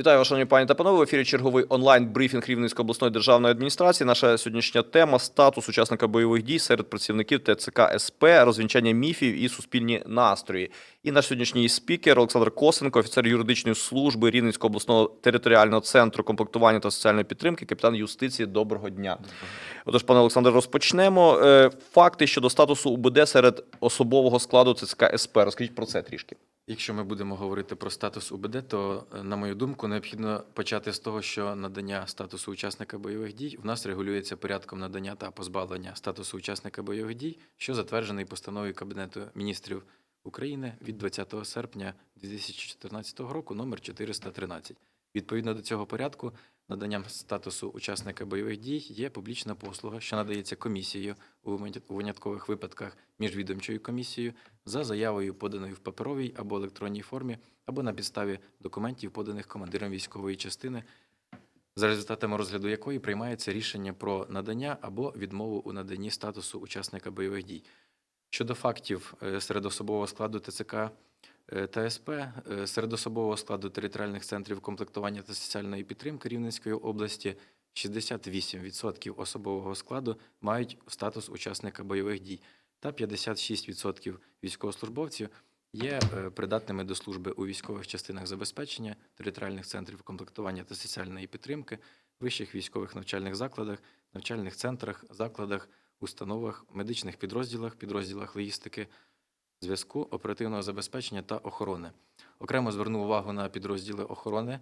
Вітаю, шановні пані та панове. В ефірі черговий онлайн-брифінг Рівненської обласної державної адміністрації. Наша сьогоднішня тема статус учасника бойових дій серед працівників ТЦК СП, розвінчання міфів і суспільні настрої. І наш сьогоднішній спікер Олександр Косенко, офіцер юридичної служби Рівненського обласного територіального центру комплектування та соціальної підтримки, капітан юстиції. Доброго дня. Отож, пане Олександре, розпочнемо. Е, Факти щодо статусу УБД серед особового складу ТЦК СП. Розкажіть про це трішки. Якщо ми будемо говорити про статус УБД, то, е, на мою думку, необхідно почати з того, що надання статусу учасника бойових дій в нас регулюється порядком надання та позбавлення статусу учасника бойових дій, що затверджений постановою Кабінету міністрів України від 20 серпня 2014 року, номер 413. Відповідно до цього порядку, наданням статусу учасника бойових дій є публічна послуга, що надається комісією у виняткових випадках міжвідомчою комісією за заявою, поданою в паперовій або електронній формі, або на підставі документів, поданих командиром військової частини, за результатами розгляду якої приймається рішення про надання або відмову у наданні статусу учасника бойових дій. Щодо фактів е, серед особового складу ТЦК е, та СП, е, серед особового складу територіальних центрів комплектування та соціальної підтримки Рівненської області 68% особового складу мають статус учасника бойових дій, та 56% військовослужбовців є придатними до служби у військових частинах забезпечення, територіальних центрів комплектування та соціальної підтримки, вищих військових навчальних закладах, навчальних центрах, закладах, установах, медичних підрозділах, підрозділах логістики, зв'язку, оперативного забезпечення та охорони. Окремо звернув увагу на підрозділи охорони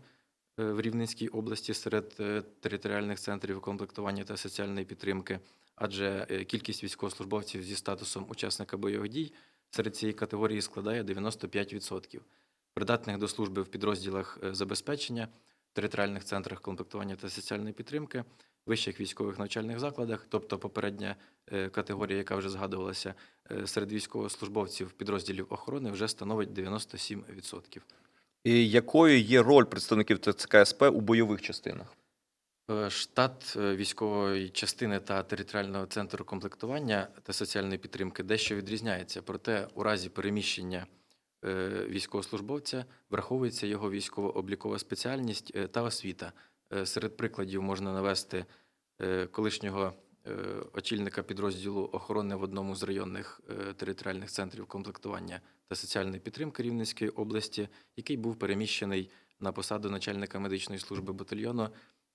е, в Рівненській області серед е, територіальних центрів комплектування та соціальної підтримки, адже е, кількість військовослужбовців зі статусом учасника бойових дій серед цієї категорії складає 95%. Придатних до служби в підрозділах забезпечення, територіальних центрах комплектування та соціальної підтримки, вищих військових навчальних закладах, тобто попередня е, категорія, яка вже згадувалася, е, серед військовослужбовців підрозділів охорони вже становить 97%. І якою є роль представників ТЦК СП у бойових частинах? Е, Штат військової частини та територіального центру комплектування та соціальної підтримки дещо відрізняється. Проте, у разі переміщення військовослужбовця враховується його військово-облікова спеціальність та освіта. Е, Серед прикладів можна навести е, колишнього е, очільника підрозділу охорони в одному з районних територіальних центрів комплектування та соціальної підтримки Рівненської області, який був переміщений на посаду начальника медичної служби батальйону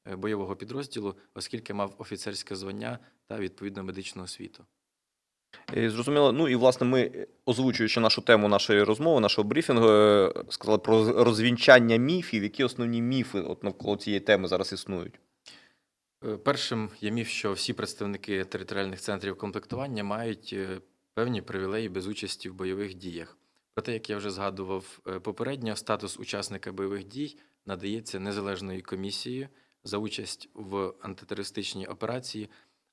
бойового підрозділу, оскільки мав офіцерське звання та відповідну медичну освіту. Зрозуміло. Ну і власне ми, е, озвучуючи нашу тему нашої розмови, нашого брифінгу, е, сказали про розвінчання міфів. Які основні міфи от навколо цієї теми зараз існують? Е, Першим є міф, що всі представники територіальних центрів комплектування мають певні привілеї без участі в бойових діях. Проте, як я вже згадував попередньо, статус учасника бойових дій надається незалежною комісією за участь в антитерористичній операції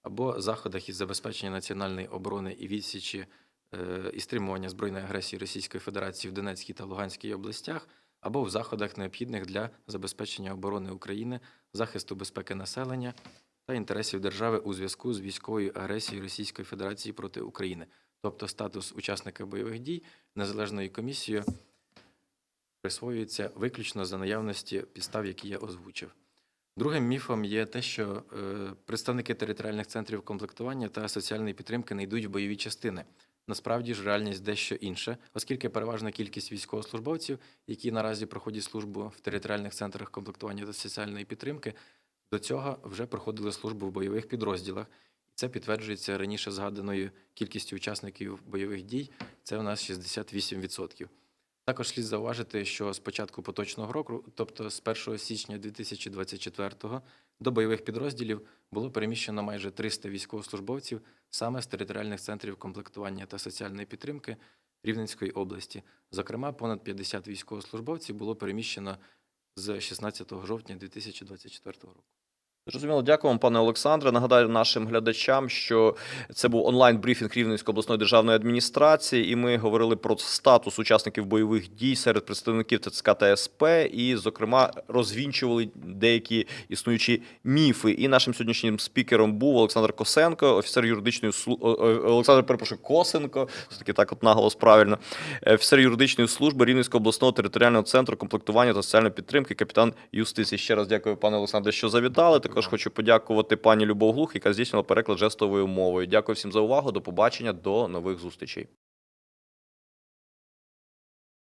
або заходах із забезпечення національної оборони і відсічі е, і стримування збройної агресії Російської Федерації в Донецькій та Луганській областях, або в заходах, необхідних для забезпечення оборони України, захисту безпеки населення та інтересів держави у зв'язку з військовою агресією Російської Федерації проти України, тобто статус учасника бойових дій незалежною комісією присвоюється виключно за наявності підстав, які я озвучив. Другим міфом є те, що е, представники територіальних центрів комплектування та соціальної підтримки не йдуть в бойові частини. Насправді ж реальність дещо інша, оскільки переважна кількість військовослужбовців, які наразі проходять службу в територіальних центрах комплектування та соціальної підтримки, до цього вже проходили службу в бойових підрозділах. Це підтверджується раніше згаданою кількістю учасників бойових дій. Це у нас 68%. Також слід зауважити, що з початку поточного року, тобто з 1 січня 2024 до бойових підрозділів було переміщено майже 300 військовослужбовців саме з територіальних центрів комплектування та соціальної підтримки Рівненської області. Зокрема, понад 50 військовослужбовців було переміщено з 16 жовтня 2024 року. Зрозуміло, дякую вам, пане Олександре. Нагадаю нашим глядачам, що це був онлайн-брифінг Рівненської обласної державної адміністрації, і ми говорили про статус учасників бойових дій серед представників ТЦК та СП, і, зокрема, розвінчували деякі існуючі міфи. І нашим сьогоднішнім спікером був Олександр Косенко, офіцер юридичної служби Олександр, перепрошую, Косенко, все таки так от наголос правильно, офіцер юридичної служби Рівненського обласного територіального центру комплектування та соціальної підтримки, капітан юстиції. Ще раз дякую, пане Олександре, що завітали. Також хочу подякувати пані Любов Глух, яка здійснила переклад жестовою мовою. Дякую всім за увагу. До побачення, до нових зустрічей.